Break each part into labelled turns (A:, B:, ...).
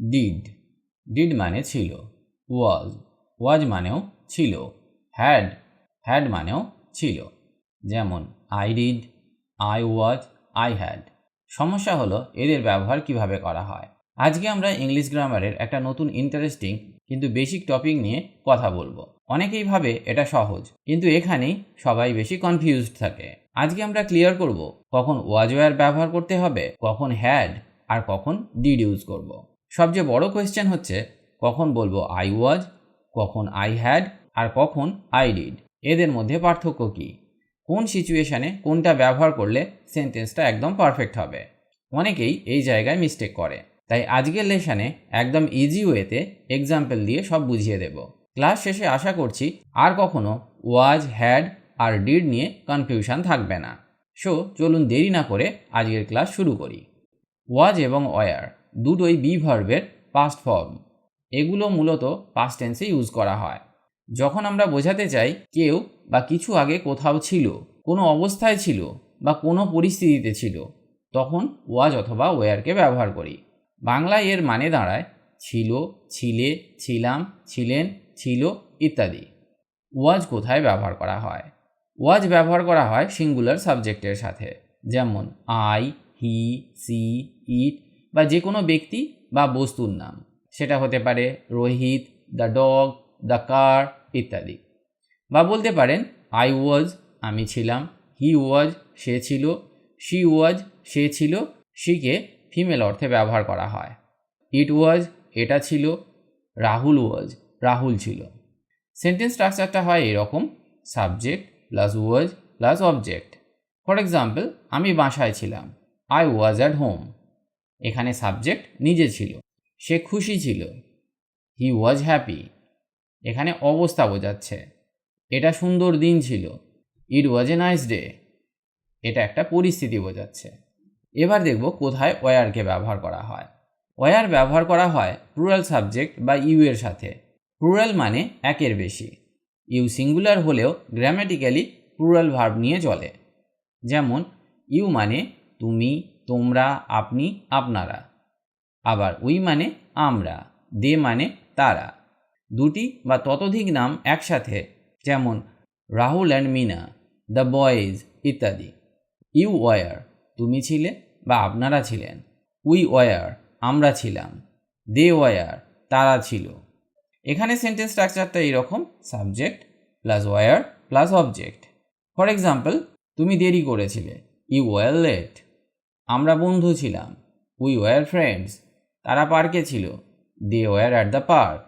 A: Did did মানে ছিল। ওয়াজ ওয়াজ মানেও ছিল। হ্যাড হ্যাড মানেও ছিল। যেমন I did I was I had সমস্যা হলো, এদের ব্যবহার কীভাবে করা হয়? আজকে আমরা ইংলিশ গ্রামারের একটা নতুন ইন্টারেস্টিং কিন্তু বেসিক টপিক নিয়ে কথা বলব। অনেকেই ভাবে এটা সহজ, কিন্তু এখানেই সবাই বেশি কনফিউজড থাকে। আজকে আমরা ক্লিয়ার করব, কখন ওয়াজ ওয়ার ব্যবহার করতে হবে, কখন হ্যাড আর কখন ডিড ইউজ করব। সবচেয়ে বড় কোয়েশ্চেন হচ্ছে, কখন বলব আই ওয়াজ কখন আই হ্যাড আর কখন আই ডিড এদের মধ্যে পার্থক্য কী? কোন সিচুয়েশানে কোনটা ব্যবহার করলে সেন্টেন্সটা একদম পারফেক্ট হবে? অনেকেই এই জায়গায় মিস্টেক করে। তাই আজকের লেশানে একদম ইজি ওয়েতে এক্সাম্পল দিয়ে সব বুঝিয়ে দেব। ক্লাস শেষে আশা করছি আর কখনো ওয়াজ হ্যাড আর ডিড নিয়ে কনফিউশন থাকবে না। সো চলুন দেরি না করে আজকের ক্লাস শুরু করি। ওয়াজ এবং ওয়ার দুটোই বি ভার্বের পাস্ট ফর্ম এগুলো মূলত পাস্ট টেন্সে ইউজ করা হয়। যখন আমরা বোঝাতে চাই কেউ বা কিছু আগে কোথাও ছিল, কোনো অবস্থায় ছিল বা কোনো পরিস্থিতিতে ছিল, তখন ওয়াজ অথবা ওয়ারকে ব্যবহার করি। বাংলায় এর মানে দাঁড়ায় ছিল, ছিলে, ছিলাম, ছিলেন, ছিল ইত্যাদি। ওয়াজ কোথায় ব্যবহার করা হয়? ওয়াজ ব্যবহার করা হয় সিঙ্গুলার সাবজেক্টের সাথে, যেমন আই হি সি ইট বা যে কোনো ব্যক্তি বা বস্তুর নাম। সেটা হতে পারে Rohit the dog the car ইত্যাদি। বা বলতে পারেন আই ওয়াজ আমি ছিলাম হি ওয়াজ সে ছিল শি ওয়াজ সে ছিল শিকে ফিমেল অর্থে ব্যবহার করা হয়। ইট ওয়াজ এটা ছিল, রাহুল ওয়াজ রাহুল ছিল। সেন্টেন্স স্ট্রাকচারটা হয় এরকম subject plus was plus object for example আমি বাসায় ছিলাম আই ওয়াজ অ্যাট হোম এখানে সাবজেক্ট নিজে ছিল। সে খুশি ছিল। হি ওয়াজ হ্যাপি এখানে অবস্থা বোঝাচ্ছে। এটা সুন্দর দিন ছিল। ইট ওয়াজ এ নাইস ডে এটা একটা পরিস্থিতি বোঝাচ্ছে। এবার দেখব কোথায় ওয়ারকে ব্যবহার করা হয়। ওয়ার ব্যবহার করা হয় প্লুরাল সাবজেক্ট বা ইউ এর সাথে। প্লুরাল মানে একের বেশি। ইউ সিঙ্গুলার হলেও গ্রামেটিক্যালি প্লুরাল ভার্ব নিয়ে চলে। যেমন, ইউ মানে তুমি তোমরা, আপনি, আপনারা। আবার উই মানে আমরা, দে মানে তারা। দুটি বা ততোধিক নাম একসাথে, যেমন Rahul and Meena the boys ইত্যাদি। ইউ ওয়ার, তুমি ছিলে বা আপনারা ছিলেন। উই ওয়ার, আমরা ছিলাম। দে ওয়ার, তারা ছিল। এখানে সেন্টেন্স স্ট্রাকচারটা এইরকম subject plus were plus object for example তুমি দেরি করেছিলে। ইউ ওয়ার লেট আমরা বন্ধু ছিলাম। উই ওয়ার ফ্রেন্ডস তারা পার্কে ছিল। They were at the park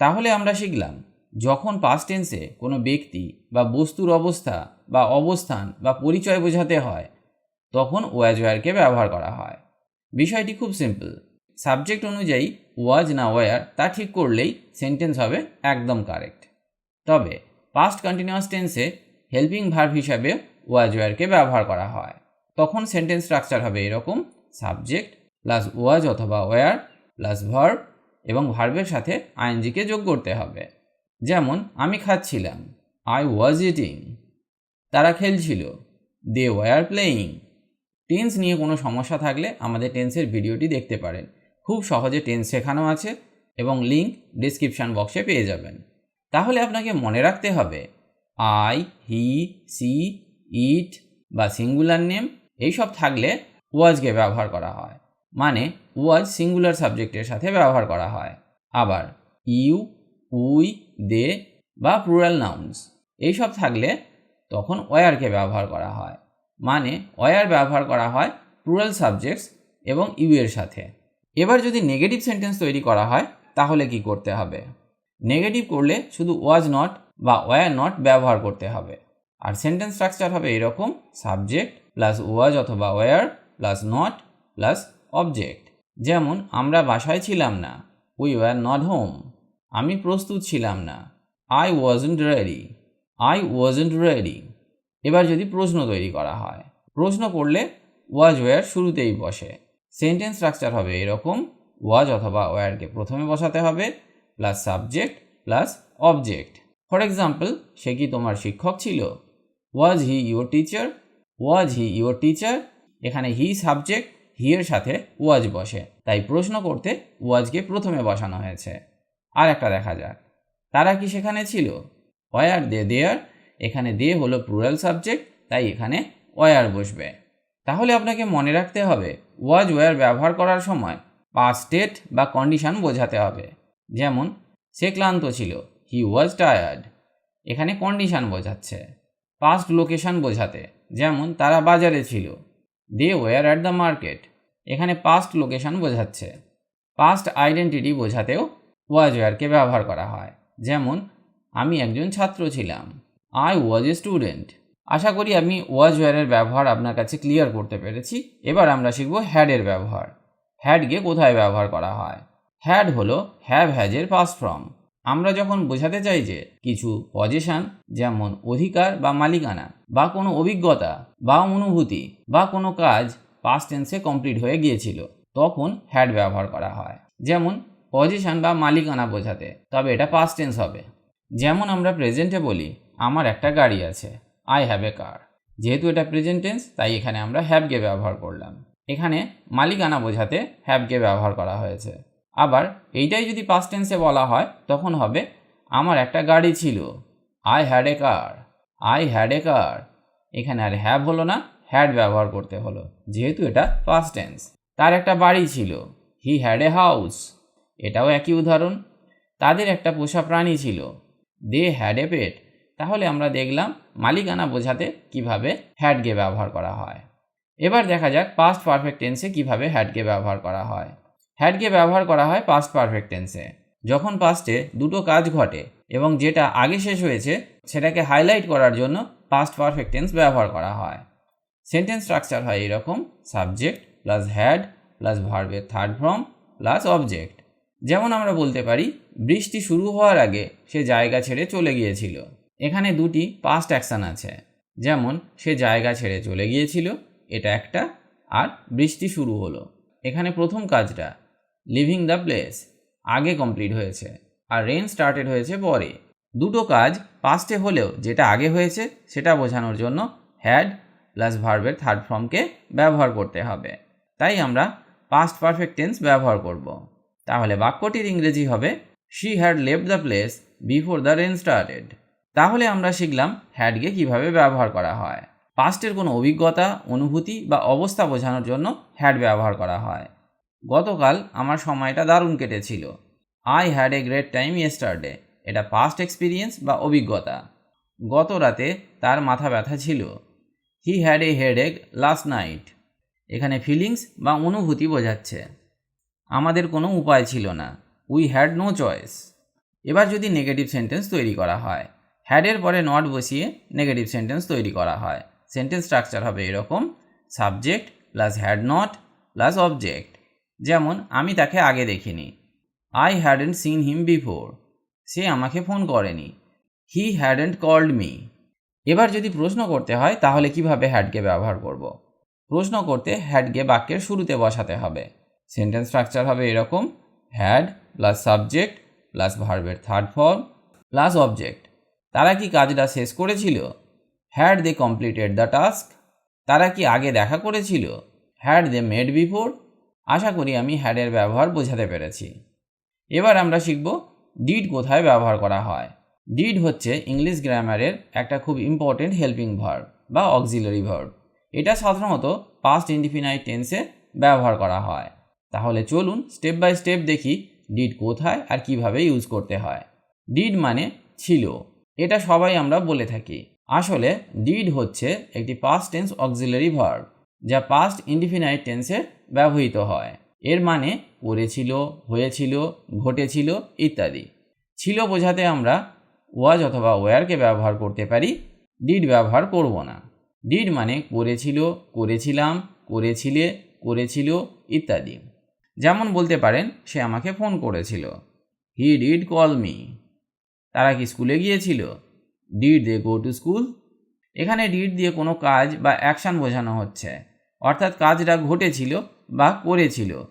A: তাহলে আমরা শিখলাম, যখন পাস্ট টেন্সে কোনো ব্যক্তি বা বস্তুর অবস্থা বা অবস্থান বা পরিচয় বোঝাতে হয়, তখন ওয়াজ ওয়ারকে ব্যবহার করা হয়। বিষয়টি খুব সিম্পল সাবজেক্ট অনুযায়ী ওয়াজ না ওয়ার তা ঠিক করলেই সেন্টেন্স হবে একদম কারেক্ট তবে পাস্ট কন্টিনিউয়াস টেন্সে হেল্পিং ভার্ভ হিসাবে ওয়াজ ওয়ারকে ব্যবহার করা হয়। তখন সেন্টেন্স স্ট্রাকচার হবে এরকম সাবজেক্ট প্লাস ওয়াজ অথবা ওয়ার প্লাস ভার্ব এবং ভার্বের সাথে আইএনজিকে যোগ করতে হবে। যেমন, আমি খাচ্ছিলাম আই ওয়াজ ইটিং তারা খেলছিল দে ওয়ার প্লেয়িং টেন্স নিয়ে কোনো সমস্যা থাকলে আমাদের টেন্সের ভিডিওটি দেখতে পারেন। খুব সহজে টেন্স শেখানো আছে এবং লিঙ্ক ডিসক্রিপশান বক্সে পেয়ে যাবেন। তাহলে আপনাকে মনে রাখতে হবে আই হি সি ইট বা সিঙ্গুলার নেম এইসব থাকলে ওয়াজকে ব্যবহার করা হয়। মানে ওয়াজ সিঙ্গুলার সাবজেক্টের সাথে ব্যবহার করা হয়। আবার, ইউ, উই, দে বা প্লুরাল নাউন্স এইসব থাকলে তখন ওয়ারকে ব্যবহার করা হয়। মানে ওয়ার ব্যবহার করা হয় প্লুরাল সাবজেক্টস এবং ইউ এর সাথে। এবার যদি নেগেটিভ সেন্টেন্স তৈরি করা হয়, তাহলে কি করতে হবে? নেগেটিভ করলে শুধু ওয়াজ নট বা ওয়ার নট ব্যবহার করতে হবে। আর সেন্টেন্স স্ট্রাকচার হবে এরকম সাবজেক্ট প্লাস ওয়াজ অথবা were plus not plus object যেমন, আমরা বাসায় ছিলাম না উই ওয়ার নট হোম আমি প্রস্তুত ছিলাম না I wasn't ready I wasn't ready এবার যদি প্রশ্ন তৈরি করা হয়, প্রশ্ন করলে ওয়াজ ওয়ার শুরুতেই বসে। সেন্টেন্স স্ট্রাকচার হবে এরকম ওয়াজ অথবা ওয়ারকে প্রথমে বসাতে হবে plus subject plus object for example সে কি তোমার শিক্ষক ছিল? Was he your teacher was he your teacher এখানে হি সাবজেক্ট হি এর সাথে ওয়াজ বসে। তাই প্রশ্ন করতে ওয়াজকে প্রথমে বসানো হয়েছে। আর একটা দেখা যাক। তারা কি সেখানে ছিল? ওয়ার দে দেয়ার এখানে দে হলো প্লুরাল সাবজেক্ট তাই এখানে ওয়ার বসবে। তাহলে আপনাকে মনে রাখতে হবে ওয়াজ ওয়ার ব্যবহার করার সময় পাস্ট স্টেট বা কন্ডিশন বোঝাতে হবে। যেমন, সে ক্লান্ত ছিল হি ওয়াজ টায়ার্ড এখানে কন্ডিশন বোঝাচ্ছে। পাস্ট লোকেশন বোঝাতে। যেমন তারা বাজারে ছিল। They were at the market এখানে পাস্ট লোকেশন বোঝাচ্ছে। পাস্ট আইডেন্টিটি বোঝাতেও ওয়াজ ওয়ারকে ব্যবহার করা হয়। যেমন, আমি একজন ছাত্র ছিলাম। আই ওয়াজ এ স্টুডেন্ট আশা করি আমি ওয়াজ ওয়ারের ব্যবহার আপনার কাছে ক্লিয়ার করতে পেরেছি। এবার আমরা শিখব হ্যাডের ব্যবহার। হ্যাডকে কোথায় ব্যবহার করা হয়? হ্যাড হলো হ্যাভ হ্যাজের পাস ফ্রম আমরা যখন বোঝাতে চাই যে কিছু পজিশন, যেমন অধিকার বা মালিকানা, বা কোনো অভিজ্ঞতা, বা অনুভূতি, বা কোনো কাজ পাস্ট টেন্সে কমপ্লিট হয়ে গিয়েছিল, তখন হ্যাড ব্যবহার করা হয়। যেমন পজিশন বা মালিকানা বোঝাতে, তবে এটা পাস্ট টেন্স হবে। যেমন আমরা প্রেজেন্টে বলি, আমার একটা গাড়ি আছে আই হ্যাভ এ কার যেহেতু এটা প্রেজেন্ট টেন্স তাই এখানে আমরা হ্যাভকে ব্যবহার করলাম। এখানে মালিকানা বোঝাতে হ্যাভকে ব্যবহার করা হয়েছে। আবার এইটাই যদি পাস্ট টেন্সে বলা হয়, তখন হবে, আমার একটা গাড়ি ছিল। I had a car I had a car এখানে আর হ্যাভ হলো না হ্যাড ব্যবহার করতে হলো, যেহেতু এটা পাস্ট টেন্স তার একটা বাড়ি ছিল। হি হ্যাড এ হাউস এটাও একই উদাহরণ। তাদের একটা পোষা প্রাণী ছিল। দে হ্যাড এ পেট তাহলে আমরা দেখলাম, মালিকানা বোঝাতে কীভাবে হ্যাডকে ব্যবহার করা হয়। এবার দেখা যাক পাস্ট পারফেক্ট টেন্সে কীভাবে হ্যাডকে ব্যবহার করা হয়। হ্যাডকে ব্যবহার করা হয় পাস্ট পারফেক্ট টেন্সে যখন পাস্টে দুটো কাজ ঘটে এবং যেটা আগে শেষ হয়েছে, সেটাকে হাইলাইট করার জন্য পাস্ট পারফেক্ট টেন্স ব্যবহার করা হয়। সেন্টেন্স স্ট্রাকচার হয় এরকম সাবজেক্ট প্লাস হ্যাড প্লাস ভার্বের থার্ড ফর্ম প্লাস অবজেক্ট যেমন আমরা বলতে পারি, বৃষ্টি শুরু হওয়ার আগে সে জায়গা ছেড়ে চলে গিয়েছিল। এখানে দুটি পাস্ট অ্যাকশান আছে। যেমন, সে জায়গা ছেড়ে চলে গিয়েছিল, এটা একটা, আর বৃষ্টি শুরু হলো। এখানে প্রথম কাজটা লিভিং দ্য প্লেস আগে কমপ্লিট হয়েছে। আর রেন স্টার্টেড হয়েছে পরে। দুটো কাজ পাস্টে হলেও যেটা আগে হয়েছে সেটা বোঝানোর জন্য হ্যাড প্লাস ভার্বের থার্ড ফর্মকে ব্যবহার করতে হবে। তাই আমরা পাস্ট পারফেক্ট টেন্স ব্যবহার করব। তাহলে বাক্যটির ইংরেজি হবে she had Lev the place before the rain started তাহলে আমরা শিখলাম হ্যাডকে কীভাবে ব্যবহার করা হয়। পাস্টের কোনো অভিজ্ঞতা, অনুভূতি বা অবস্থা বোঝানোর জন্য হ্যাড ব্যবহার করা হয়। গতকাল আমার সময়টা দারুণ কেটেছিল। I had a great time yesterday এটা পাস্ট এক্সপিরিয়েন্স বা অভিজ্ঞতা। গত রাতে তার মাথা ব্যথা ছিল। He had a headache last night এখানে ফিলিংস বা অনুভূতি বোঝাচ্ছে। আমাদের কোনো উপায় ছিল না। উই হ্যাড নো চয়েস এবার যদি নেগেটিভ সেন্টেন্স তৈরি করা হয়। হ্যাডের পরে নট বসিয়ে নেগেটিভ সেন্টেন্স তৈরি করা হয়। সেন্টেন্স স্ট্রাকচার হবে এরকম। Subject plus had not plus object যেমন, আমি তাকে আগে দেখিনি। I hadn't seen him before সে আমাকে ফোন করেনি। হি হ্যাডেন্ট কল্ড মি এবার যদি প্রশ্ন করতে হয়, তাহলে কীভাবে হ্যাডকে ব্যবহার করব। প্রশ্ন করতে হ্যাডকে বাক্যের শুরুতে বসাতে হবে। সেন্টেন্স স্ট্রাকচার হবে এরকম। হ্যাড প্লাস সাবজেক্ট প্লাস ভার্বের থার্ড ফর্ম প্লাস অবজেক্ট। তারা কি কাজটা শেষ করেছিল? Had they completed the task. তারা কি আগে দেখা করেছিল? Had they made before. আশা করি আমি হ্যাডের ব্যবহার বোঝাতে পেরেছি। এবার আমরা শিখব ডিড কোথায় ব্যবহার করা হয়। ডিড হচ্ছে ইংলিশ গ্রামারের একটা খুব ইম্পর্টেন্ট হেল্পিং ভার্ব বা অক্সিলারি ভার্ব এটা সাধারণত পাস্ট ইন্ডিফিনাইট টেন্সে ব্যবহার করা হয়। তাহলে চলুন স্টেপ বাই স্টেপ দেখি ডিড কোথায় আর কীভাবে ইউজ করতে হয়। ডিড মানে ছিল। এটা সবাই আমরা বলে থাকি। আসলে ডিড হচ্ছে একটি পাস্ট টেন্স অক্সিলারি ভার্ব যা পাস্ট ইনডিফিনাইট টেন্সে ব্যবহৃত হয়। এর মানে করেছিল হয়েছিল, ঘটেছিল ইত্যাদি। ছিল বোঝাতে আমরা ওয়াজ অথবা ওয়ারকে ব্যবহার করতে পারি ডিড ব্যবহার করব না। ডিড মানে করেছিল করেছিলাম, করেছিলে, করেছিল ইত্যাদি। যেমন বলতে পারেন, সে আমাকে ফোন করেছিল। হি ডিড কল মি তারা কি স্কুলে গিয়েছিল? Did they go to school এখানে ডিড দিয়ে কোনো কাজ বা অ্যাকশান বোঝানো হচ্ছে। অর্থাৎ কাজটা ঘটেছিল বা করেছিল।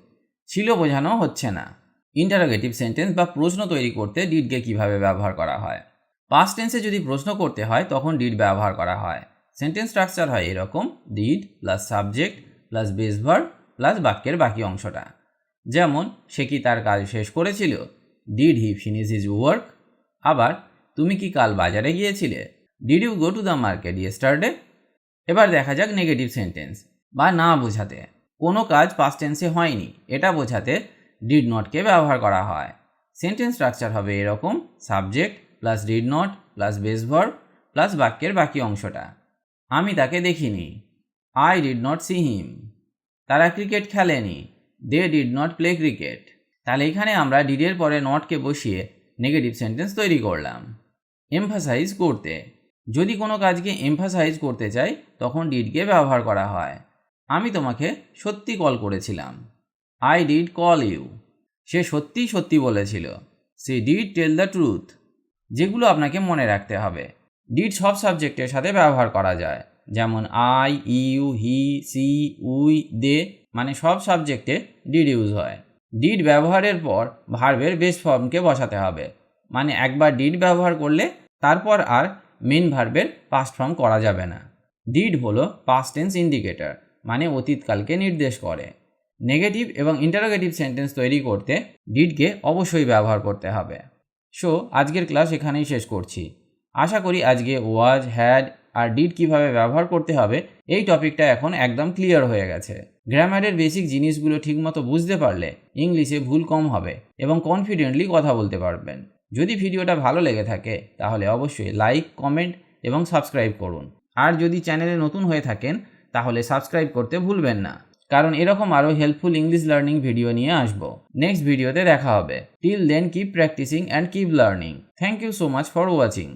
A: ছিল বোঝানো হচ্ছে না। ইন্টারোগেটিভ সেন্টেন্স বা প্রশ্ন তৈরি করতে ডিডকে কীভাবে ব্যবহার করা হয়? পাস্ট টেন্সে যদি প্রশ্ন করতে হয়, তখন ডিড ব্যবহার করা হয়। সেন্টেন্স স্ট্রাকচার হয় এরকম did plus subject plus base verb plus বাক্যের বাকি অংশটা। যেমন, সে কি তার কাজ শেষ করেছিল? Did he finish his work আবার, তুমি কি কাল বাজারে গিয়েছিলে? Did you go to the market yesterday এবার দেখা যাক নেগেটিভ সেন্টেন্স বা না বোঝাতে। কোনো কাজ পাস্ট টেন্সে হয়নি। এটা বোঝাতে ডিড নটকে ব্যবহার করা হয়। সেন্টেন্স স্ট্রাকচার হবে এরকম subject plus did not plus base verb plus বাক্যের বাকি অংশটা। আমি তাকে দেখিনি। I did not see him তারা ক্রিকেট খেলেনি। They did not play cricket তাহলে এখানে আমরা ডিডের পরে নটকে বসিয়ে নেগেটিভ সেন্টেন্স তৈরি করলাম। এমফাসাইজ করতে। যদি কোনো কাজকে এমফাসাইজ করতে চাই, তখন ডিডকে ব্যবহার করা হয়। আমি তোমাকে সত্যি কল করেছিলাম। আই ডিড কল ইউ সে সত্যিই সত্যি বলেছিল। সে ডিড টেল দ্য ট্রুথ যেগুলো আপনাকে মনে রাখতে হবে। ডিড সব সাবজেক্টের সাথে ব্যবহার করা যায়। যেমন I you he she we they মানে সব সাবজেক্টে ডিড ইউজ হয়। ডিড ব্যবহারের পর ভার্বের বেস ফর্মকে বসাতে হবে। মানে একবার ডিড ব্যবহার করলে, তারপর আর মেন ভার্বের পাস্ট ফর্ম করা যাবে না। ডিড হলো পাস্ট টেন্স ইন্ডিকেটর মানে অতীতকালকে নির্দেশ করে। নেগেটিভ এবং ইন্টারোগেটিভ সেন্টেন্স তৈরি করতে ডিডকে অবশ্যই ব্যবহার করতে হবে। সো আজকের ক্লাস এখানেই শেষ করছি। আশা করি আজকে ওয়াজ হ্যাড আর ডিড কীভাবে ব্যবহার করতে হবে, এই টপিকটা এখন একদম ক্লিয়ার হয়ে গেছে। গ্রামারের বেসিক জিনিসগুলো ঠিকমতো বুঝতে পারলে ইংলিশে ভুল কম হবে এবং কনফিডেন্টলি কথা বলতে পারবেন। যদি ভিডিওটা ভালো লেগে থাকে, তাহলে অবশ্যই লাইক কমেন্ট এবং সাবস্ক্রাইব করুন। আর যদি চ্যানেলে নতুন হয়ে থাকেন, তাহলে সাবস্ক্রাইব করতে ভুলবেন না। কারণ এরকম আরও হেল্পফুল ইংলিশ লার্নিং ভিডিও নিয়ে আসব। নেক্সট ভিডিওতে দেখা হবে। Till then keep practicing and keep learning thank you so much for watching